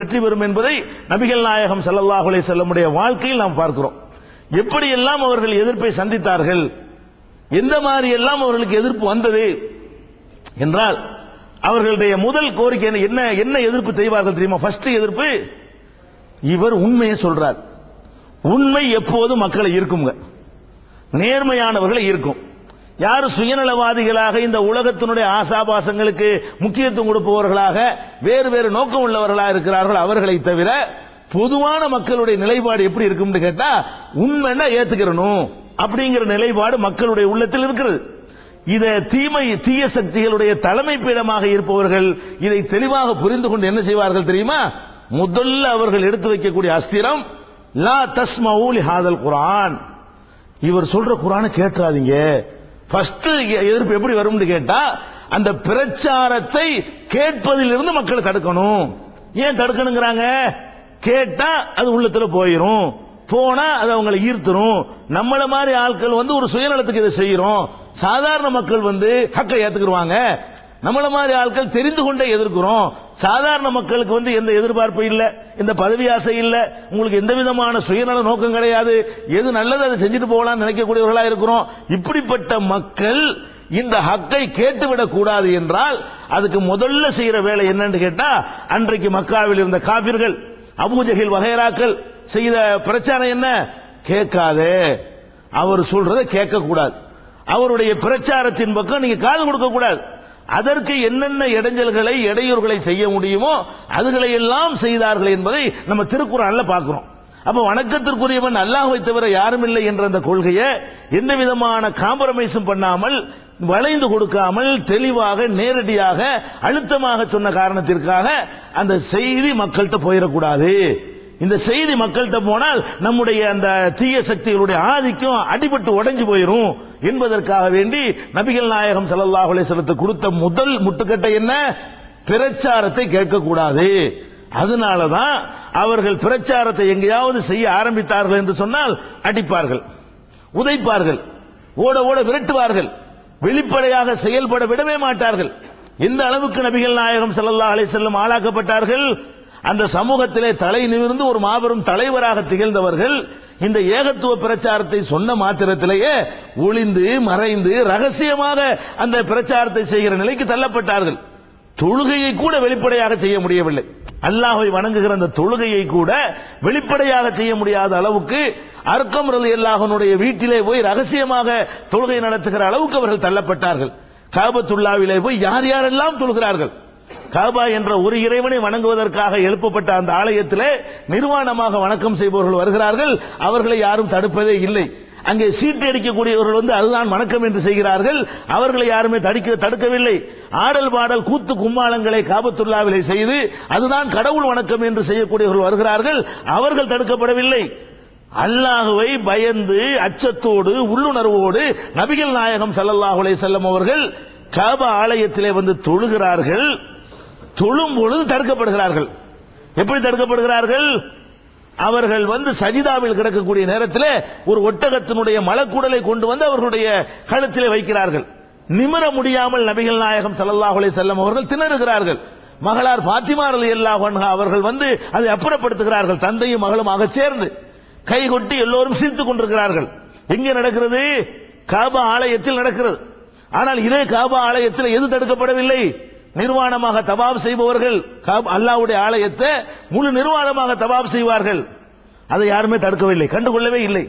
வெற்றி பெறும் என்பதை நபிகள் நாயகம் ஸல்லல்லாஹு செல்லமுடைய வாழ்க்கையில் நாம் பார்க்கிறோம். எப்படியெல்லாம் அவர்கள் எதிர்ப்பை சந்தித்தார்கள் எந்த மாதிரி எல்லாம் அவர்களுக்கு எதிர்ப்பு வந்தது என்றால் அவர்களுடைய முதல் கோரிக்கை என்ன- என்ன என்ன எதிர்ப்பு செய்வார்கள் தெரியுமா? ஃபர்ஸ்ட் எதிர்ப்பு இவர் உண்மையை சொல்றார். உண்மை எப்போதும் மக்களை இருக்குங்க நேர்மையானவர்களை இருக்கும் யார் சுயநலவாதிகளாக இந்த உலகத்தினுடைய ஆசாபாசங்களுக்கு முக்கியத்துவம் கொடுப்பவர்களாக வேறு வேறு நோக்கம் உள்ளவர்களாக இருக்கிறார்கள் அவர்களை தவிர பொதுவான மக்களுடைய நிலைப்பாடு எப்படி இருக்கும்னு கேட்டா உண்மைன்னா ஏத்துக்கிறணும் அப்படிங்கிற நிலைப்பாடு மக்களுடைய உள்ளத்தில் இருக்கிறது இத தீமை தீய சக்திகளுடைய தலைமை பீடமாக இருப்பவர்கள் இதை தெளிவாக புரிந்து கொண்டு என்ன செய்வார்கள் தெரியுமா? முதல்ல அவர்கள் எடுத்து வைக்கக்கூடிய அஸ்திரம் லா தஸ்மௌலி ஹாதல் குரான் இவர் சொல்ற குரானை கேட்காதீங்க. ஃபர்ஸ்ட் எதிர்ப்பு எப்படி வரும்னு கேட்டா அந்த பிரச்சாரத்தை கேட்பதிலிருந்து மக்களை தடுக்கணும். ஏன் தடுக்கணுங்கிறாங்க? கேட்டா அது உள்ளத்துல போயிரும். போனா அது அவங்களை ஈர்த்துரும். நம்மள மாதிரி ஆட்கள் வந்து ஒரு சுயநலத்துக்கு இதை செய்யறோம். சாதாரண மக்கள் வந்து ஹக்கை ஏத்துக்கிடுவாங்க நம்மள மாதிரி ஆட்கள் தெரிந்து கொண்டே எதிர்க்கிறோம். சாதாரண மக்களுக்கு வந்து எந்த எதிர்பார்ப்பு இல்ல இந்த பதவி ஆசை இல்ல உங்களுக்கு எந்த விதமான சுயநல நோக்கம் கிடையாது. எது நல்லது அதை செஞ்சுட்டு போகலாம்னு நினைக்கக்கூடியவர்களா இருக்கிறோம். இப்படிப்பட்ட மக்கள் இந்த ஹக்கை கேட்டுவிடக் கூடாது என்றால் அதுக்கு முதல்ல செய்யற வேலை என்னன்னு கேட்டா அன்றைக்கு மக்காவில் இருந்த காபிர்கள் அபூஜகில் வகைராக்கள் செய்த பிரச்சாரம் என்ன? கேட்காதே. அவர் சொல்றதை கேட்க கூடாது அவருடைய பிரச்சாரத்தின் பக்கம் நீங்க காது கொடுக்க கூடாது. அதற்கு என்னென்ன இடைஞ்சல்களை இடையூறுகளை செய்ய முடியுமோ அதுகளை எல்லாம் செய்தார்கள் என்பதை நம்ம திருக்குறள்ல பார்க்கிறோம். அப்ப வணக்கத்திற்குரியவன் அல்லாஹ்வை தவிர யாரும் இல்லை என்ற அந்த கொள்கையை எந்த விதமான காம்ப்ரமைஸும் பண்ணாமல் வளைந்து கொடுக்காமல் தெளிவாக நேரடியாக அழுத்தமாக சொன்ன காரணத்திற்காக அந்த செய்தி மக்கள்கிட்ட போயிடக்கூடாது. இந்த செய்தி மக்கள்கிட்ட போனால் நம்முடைய அந்த தீய சக்திகளுடைய ஆதிக்கம் அடிபட்டு உடஞ்சு போயிரும். என்பதற்காக வேண்டி நபிகள் நாயகம் ஸல்லல்லாஹு அலைஹி கொடுத்த முதல் முட்டுக்கட்டை என்ன? பிரச்சாரத்தை கேட்கக்கூடாது. அதனாலதான் அவர்கள் பிரச்சாரத்தை எங்கேயாவது செய்ய ஆரம்பித்தார்கள் என்று சொன்னால் அடிப்பார்கள் உதைப்பார்கள் ஓட ஓட விரட்டுவார்கள் வெளிப்படையாக செயல்பட விடவே மாட்டார்கள். எந்த அளவுக்கு நபிகள் நாயகம் ஸல்லல்லாஹு செல்லும் ஆளாக்கப்பட்டார்கள்? அந்த சமூகத்திலே தலை நிமிர்ந்து ஒரு மாபெரும் தலைவராக திகழ்ந்தவர்கள் இந்த ஏகத்துவ பிரச்சாரத்தை சொன்ன மாத்திரத்திலேயே ஒளிந்து மறைந்து ரகசியமாக அந்த பிரச்சாரத்தை செய்கிற நிலைக்கு தள்ளப்பட்டார்கள். தொழுகையை கூட வெளிப்படையாக செய்ய முடியவில்லை. அல்லாஹை வணங்குகிற அந்த தொழுகையை கூட வெளிப்படையாக செய்ய முடியாத அளவுக்கு அர்க்கம் ரலி அல்லாஹனுடைய வீட்டிலே போய் ரகசியமாக தொழுகை நடத்துகிற அளவுக்கு அவர்கள் தள்ளப்பட்டார்கள். காபத்துல்லாவிலே போய் யார் யாரெல்லாம் தொழுகிறார்கள்? காபா என்ற ஒரு இறைவனை வணங்குவதற்காக எழுப்பப்பட்ட அந்த ஆலயத்திலே நிர்வாணமாக வணக்கம் செய்பவர்கள் வருகிறார்கள். அவர்களை யாரும் தடுப்பதே இல்லை. அங்கே சீட்டு அடிக்கக்கூடியவர்கள் வந்து அதுதான் வணக்கம் என்று செய்கிறார்கள். அவர்களை யாருமே தடுக்க தடுக்கவில்லை. ஆடல் பாடல் கூத்து கும்மாளங்களை காபத்துள்ளாவிலே செய்து அதுதான் கடவுள் வணக்கம் என்று செய்யக்கூடியவர்கள் வருகிறார்கள். அவர்கள் தடுக்கப்படவில்லை. அல்லாஹுவை பயந்து அச்சத்தோடு உள்ளுணர்வோடு நபிகள் நாயகம் சல்லல்லாஹுலே அலைஹி அவர்கள் காபா ஆலயத்திலே வந்து தொழுகிறார்கள். தொழும் பொழுது தடுக்கப்படுகிறார்கள். எப்படி தடுக்கப்படுகிறார்கள்? அவர்கள் வந்து சஜிதாவில் கிடக்கக்கூடிய நேரத்தில் ஒரு ஒட்டகத்தினுடைய மலக்குடலை கொண்டு வந்து அவர்களுடைய கழுத்திலே வைக்கிறார்கள். நிமிர முடியாமல் நபிகள் நாயகம் ஸல்லல்லாஹு அலைஹி வஸல்லம் அவர்கள் திணறுகிறார்கள். மகளார் பாத்திமா அலி அன்ஹா அவர்கள் வந்து அதை அப்புறப்படுத்துகிறார்கள் தந்தையும் மகளுமாக சேர்ந்து. கை கொட்டி எல்லோரும் சிரித்துக் கொண்டிருக்கிறார்கள். எங்கே நடக்கிறது? காபா ஆலயத்தில் நடக்கிறது. ஆனால் இதே காபா ஆலயத்தில் எது தடுக்கப்படவில்லை? நிர்வாணமாக தவாப் செய்பவர்கள் அல்லாவுடைய அல்லாஹ்வுடைய ஆலயத்தை முழு நிர்வாணமாக தபாப் செய்வார்கள். அதை யாருமே தடுக்கவில்லை கண்டுகொள்ளவே இல்லை.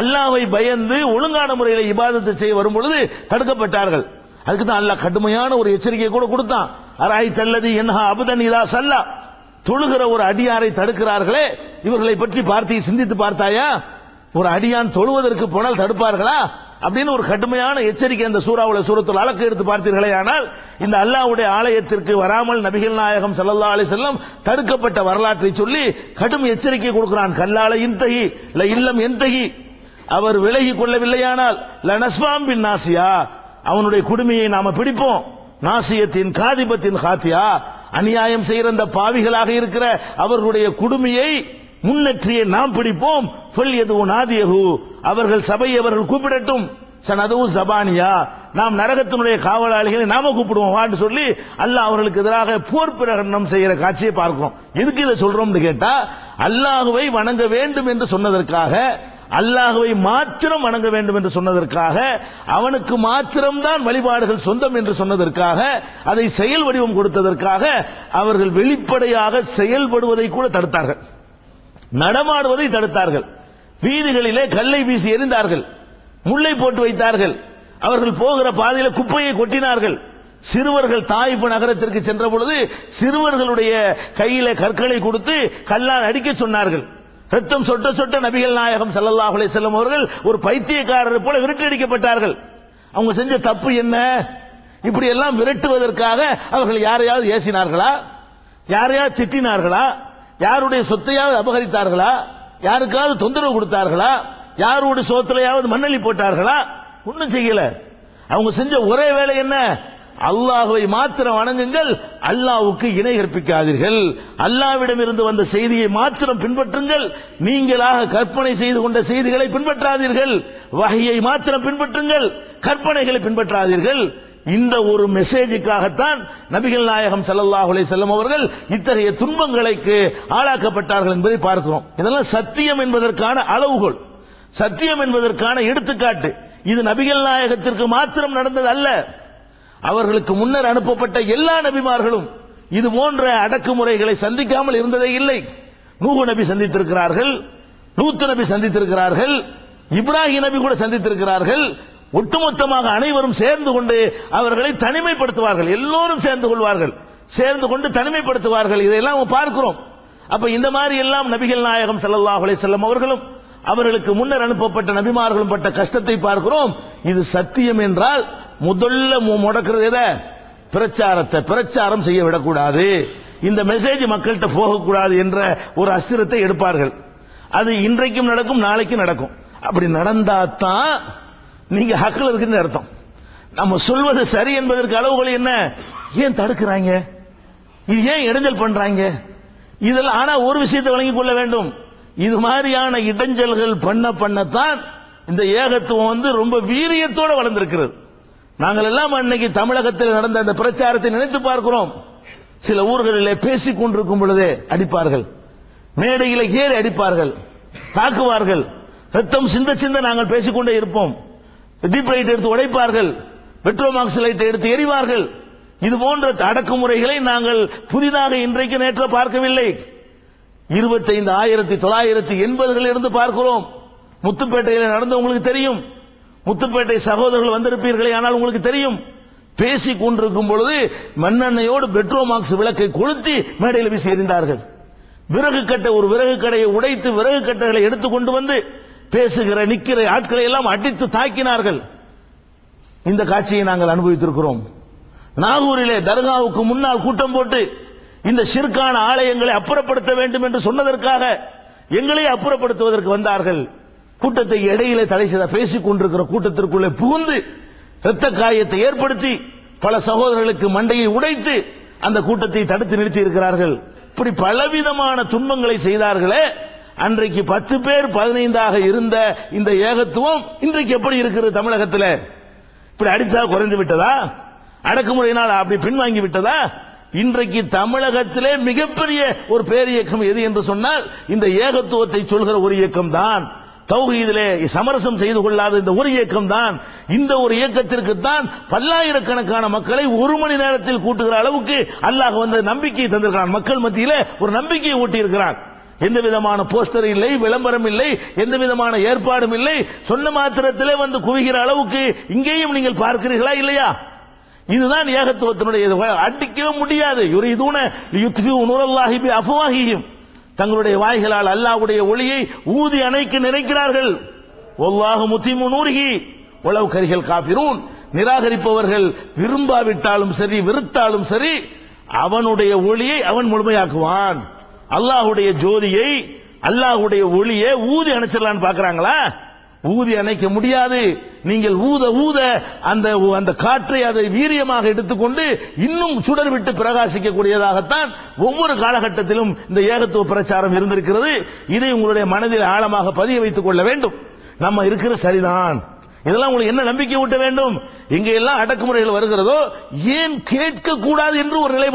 அல்லாவை பயந்து ஒழுங்கான முறையில் இபாதத்தை செய்ய வரும் பொழுது தடுக்கப்பட்டார்கள். அதுக்கு தான் அல்லாஹ் கடுமையான ஒரு எச்சரிக்கை கூட கொடுத்தான். அராய் தல்லதி என்ஹா அபுதன் இதா சல்லா. தொழுகிற ஒரு அடியாரை தடுக்கிறார்களே இவர்களை பற்றி பார்த்து சிந்தித்து பார்த்தாயா? ஒரு அடியான் தொழுவதற்கு போனால் தடுப்பார்களா? அப்படின்னு ஒரு கடுமையான எச்சரிக்கை அந்த சூறாவுல சூரத்தில் அழக்கு எடுத்து பார்த்தீர்களே ஆனால் இந்த அல்லாஹ்வுடைய ஆலயத்திற்கு வராமல் நபிகள் நாயகம் ஸல்லல்லாஹு அலி செல்லம் தடுக்கப்பட்ட வரலாற்றை சொல்லி கடும் எச்சரிக்கை கொடுக்கிறான். கல்லால இன்தகி ல இல்லம் என்தகி அவர் விலகி கொள்ளவில்லையானால் ல பின் நாசியா. அவனுடைய குடுமையை நாம பிடிப்போம். நாசியத்தின் காதிபத்தின் காத்தியா அநியாயம் செய்கிற அந்த பாவிகளாக இருக்கிற அவர்களுடைய குடுமையை முன்னெற்றியை நாம் பிடிப்போம். சொல் எதுவும் நாதியகு அவர்கள் சபையை அவர்கள் கூப்பிடட்டும். சனதுவும் சபானியா நாம் நரகத்தினுடைய காவலாளிகளை நாம கூப்பிடுவோம் வான்னு சொல்லி அல்லாஹ் அவர்களுக்கு எதிராக போர் பிரகடனம் செய்கிற காட்சியை பார்க்கிறோம். எதுக்கு இதை சொல்றோம்னு கேட்டா அல்லாஹுவை வணங்க வேண்டும் என்று சொன்னதற்காக அல்லாஹுவை மாத்திரம் வணங்க வேண்டும் என்று சொன்னதற்காக அவனுக்கு மாத்திரம்தான் வழிபாடுகள் சொந்தம் என்று சொன்னதற்காக அதை செயல் வடிவம் கொடுத்ததற்காக அவர்கள் வெளிப்படையாக செயல்படுவதை கூட தடுத்தார்கள். நடமாடுவதை தடுத்தார்கள். வீதிகளிலே கல்லை வீசி எறிந்தார்கள். முல்லை போட்டு வைத்தார்கள். அவர்கள் போகிற பாதையில குப்பையை கொட்டினார்கள். சிறுவர்கள் தாய்ப்பு நகரத்திற்கு சென்ற பொழுது சிறுவர்களுடைய கையில கற்களை கொடுத்து கல்லால் அடிக்க சொன்னார்கள். ரத்தம் சொட்ட சொட்ட நபிகள் நாயகம் ஸல்லல்லாஹு செல்லும் அவர்கள் ஒரு பைத்தியக்காரர் போல விரட்டடிக்கப்பட்டார்கள் அவங்க செஞ்ச தப்பு என்ன? இப்படி எல்லாம் விரட்டுவதற்காக அவர்கள் யாரையாவது ஏசினார்களா? யாரையாவது திட்டினார்களா? யாருடைய சொத்தையாவது அபகரித்தார்களா? யாருக்காவது தொந்தரவு கொடுத்தார்களா? யாருடைய சோத்திலையாவது மண்ணலி போட்டார்களா? ஒன்றும் செய்யல. அவங்க செஞ்ச ஒரே வேலை என்ன? அல்லாஹுவை மாத்திரம் வணங்குங்கள் அல்லாவுக்கு இணை கற்பிக்காதீர்கள். அல்லாவிடம் இருந்து வந்த செய்தியை மாத்திரம் பின்பற்றுங்கள். நீங்களாக கற்பனை செய்து கொண்ட செய்திகளை பின்பற்றாதீர்கள். வகையை மாத்திரம் பின்பற்றுங்கள் கற்பனைகளை பின்பற்றாதீர்கள். இந்த ஒரு மெசேஜுக்காகத்தான் நபிகள் நாயகம் செல்லல்லாஹுலே அலைஹி அவர்கள் இத்தகைய துன்பங்களுக்கு ஆளாக்கப்பட்டார்கள் என்பதை பார்க்கிறோம். இதெல்லாம் சத்தியம் என்பதற்கான அளவுகோல். சத்தியம் என்பதற்கான எடுத்துக்காட்டு. இது நபிகள் நாயகத்திற்கு மாத்திரம் நடந்தது அல்ல அவர்களுக்கு முன்னர் அனுப்பப்பட்ட எல்லா நபிமார்களும் இது போன்ற அடக்குமுறைகளை சந்திக்காமல் இருந்ததே இல்லை. நூகு நபி சந்தித்திருக்கிறார்கள் லூத்து நபி சந்தித்திருக்கிறார்கள் இப்ராஹிம் நபி கூட சந்தித்திருக்கிறார்கள். ஒட்டுமொத்தமாக அனைவரும் சேர்ந்து கொண்டு அவர்களை தனிமைப்படுத்துவார்கள். எல்லோரும் சேர்ந்து கொள்வார்கள். சேர்ந்து கொண்டு தனிமைப்படுத்துவார்கள். இதையெல்லாம் பார்க்கிறோம். அப்ப இந்த மாதிரி எல்லாம் நபிகள் நாயகம் ஸல்லல்லாஹு அலைஹி வஸல்லம் அவர்களும் அவர்களுக்கு முன்னர் அனுப்பப்பட்ட நபிமார்களும் பட்ட கஷ்டத்தை பார்க்கிறோம். இது சத்தியம் என்றால் முதல்ல மு- முடக்கிறது எதை? பிரச்சாரத்தை பிரச்சாரம் செய்ய விடக்கூடாது. இந்த மெசேஜ் மக்கள்கிட்ட போகக்கூடாது என்ற ஒரு அஸ்திரத்தை எடுப்பார்கள். அது இன்றைக்கும் நடக்கும் நாளைக்கும் நடக்கும். அப்படி நடந்தாதான் நீங்க ஹக்கில் இருக்குன்னு அர்த்தம். நம்ம சொல்வது சரி என்பதற்கு அளவுகள் என்ன? ஏன் தடுக்கிறாங்க? இது ஏன் இடைஞ்சல் பண்றாங்க? இதெல்லாம் ஆனா ஒரு விஷயத்தை வழங்கிக் கொள்ள வேண்டும். இது மாதிரியான இடைஞ்சல்கள் பண்ண பண்ணத்தான் இந்த ஏகத்துவம் வந்து ரொம்ப வீரியத்தோட வளர்ந்திருக்கிறது. நாங்கள் எல்லாம் அன்னைக்கு தமிழகத்தில் நடந்த அந்த பிரச்சாரத்தை நினைத்து பார்க்கிறோம். சில ஊர்களிலே பேசிக் கொண்டிருக்கும் பொழுதே அடிப்பார்கள். மேடையில ஏறி அடிப்பார்கள். தாக்குவார்கள். ரத்தம் சிந்த சிந்த நாங்கள் பேசிக்கொண்டே இருப்போம். டீப் லைட் எடுத்து உடைப்பார்கள். பெட்ரோமாக்ஸ் லைட் எடுத்து எரிவார்கள் இது போன்ற அடக்குமுறைகளை நாங்கள் புதிதாக இன்றைக்கு நேற்று பார்க்கவில்லை. இருபத்தைந்து ஆயிரத்தி தொள்ளாயிரத்தி எண்பதுகளில் இருந்து பார்க்கிறோம். முத்துப்பேட்டையில் நடந்த உங்களுக்கு தெரியும். முத்துப்பேட்டை சகோதரர்கள் வந்திருப்பீர்களே ஆனால் உங்களுக்கு தெரியும். பேசிக் கொண்டிருக்கும் பொழுது மண்ணெண்ணையோடு பெட்ரோமாக்ஸ் விளக்கை கொளுத்தி மேடையில் வீசி எறிந்தார்கள். விறகு கட்டை ஒரு விறகு கடையை உடைத்து விறகு கட்டைகளை எடுத்து கொண்டு வந்து பேசுகிற நிக்கிற ஆட்களை எல்லாம் அடித்து தாக்கினார்கள். இந்த காட்சியை நாங்கள் அனுபவித்திருக்கிறோம். நாகூரிலே தர்காவுக்கு முன்னால் கூட்டம் போட்டு இந்த சிற்கான ஆலயங்களை அப்புறப்படுத்த வேண்டும் என்று சொன்னதற்காக எங்களை அப்புறப்படுத்துவதற்கு வந்தார்கள். கூட்டத்தை இடையிலே தடை செய்த பேசிக் கொண்டிருக்கிற கூட்டத்திற்குள்ளே புகுந்து இரத்த காயத்தை ஏற்படுத்தி பல சகோதரர்களுக்கு மண்டையை உடைத்து அந்த கூட்டத்தை தடுத்து நிறுத்தி இருக்கிறார்கள் இப்படி பலவிதமான துன்பங்களை செய்தார்களே. அன்றைக்கு பத்து பேர் பதினைந்தாக இருந்த இந்த ஏகத்துவம் இன்றைக்கு எப்படி இருக்கிறது தமிழகத்தில்? இப்படி அடித்தா குறைந்து விட்டதா? அடக்குமுறையினால் அப்படி பின்வாங்கி விட்டதா? இன்றைக்கு தமிழகத்திலே மிகப்பெரிய ஒரு பேர் இயக்கம் எது என்று சொன்னால் இந்த ஏகத்துவத்தை சொல்கிற ஒரு இயக்கம் தான் தௌஹீதிலே சமரசம் செய்து கொள்ளாத இந்த ஒரு இயக்கம் தான் இந்த ஒரு இயக்கத்திற்கு தான் பல்லாயிரக்கணக்கான மக்களை ஒரு மணி நேரத்தில் கூட்டுகிற அளவுக்கு அல்லாஹ் வந்து நம்பிக்கையை தந்திருக்கிறான். மக்கள் மத்தியிலே ஒரு நம்பிக்கையை ஊட்டி இருக்கிறான் எந்த விதமான போஸ்டர் இல்லை விளம்பரம் இல்லை எந்த விதமான ஏற்பாடும் இல்லை. சொன்ன மாத்திரத்திலே வந்து குவிகிற அளவுக்கு இங்கேயும் நீங்கள் பார்க்கிறீர்களா இல்லையா? இதுதான் ஏகத்துவத்தினுடைய அடிக்கவே முடியாது. இவர் இதுன நூறல்லாஹி பி தங்களுடைய வாய்களால் அல்லாஹ்வுடைய ஒளியை ஊதி அணைக்க நினைக்கிறார்கள். ஒவ்வாக முத்திமு நூறுகி உளவு கரிகள் காப்பிரூன் நிராகரிப்பவர்கள் விரும்பாவிட்டாலும் சரி வெறுத்தாலும் சரி அவனுடைய ஒளியை அவன் முழுமையாக்குவான். அல்லாஹுடைய ஜோதியை அல்லாஹுடைய ஒளியை ஊதி அணைச்சிடலான்னு பாக்குறாங்களா ஊதி அணைக்க முடியாது. நீங்கள் ஊத ஊத அந்த அந்த காற்றை அதை வீரியமாக எடுத்துக்கொண்டு இன்னும் சுடர் விட்டு பிரகாசிக்கக்கூடியதாகத்தான் ஒவ்வொரு காலகட்டத்திலும் இந்த ஏகத்துவ பிரச்சாரம் இருந்திருக்கிறது. இதை உங்களுடைய மனதில் ஆழமாக பதிய வைத்துக் கொள்ள வேண்டும். நம்ம இருக்கிற சரிதான். இதெல்லாம் உங்களுக்கு என்ன நம்பிக்கை ஊட்ட வேண்டும்? எங்க எல்லாம் அடக்குமுறைகள் வருகிறதோ ஏன் கேட்க கூடாது என்று ஒரு நிலை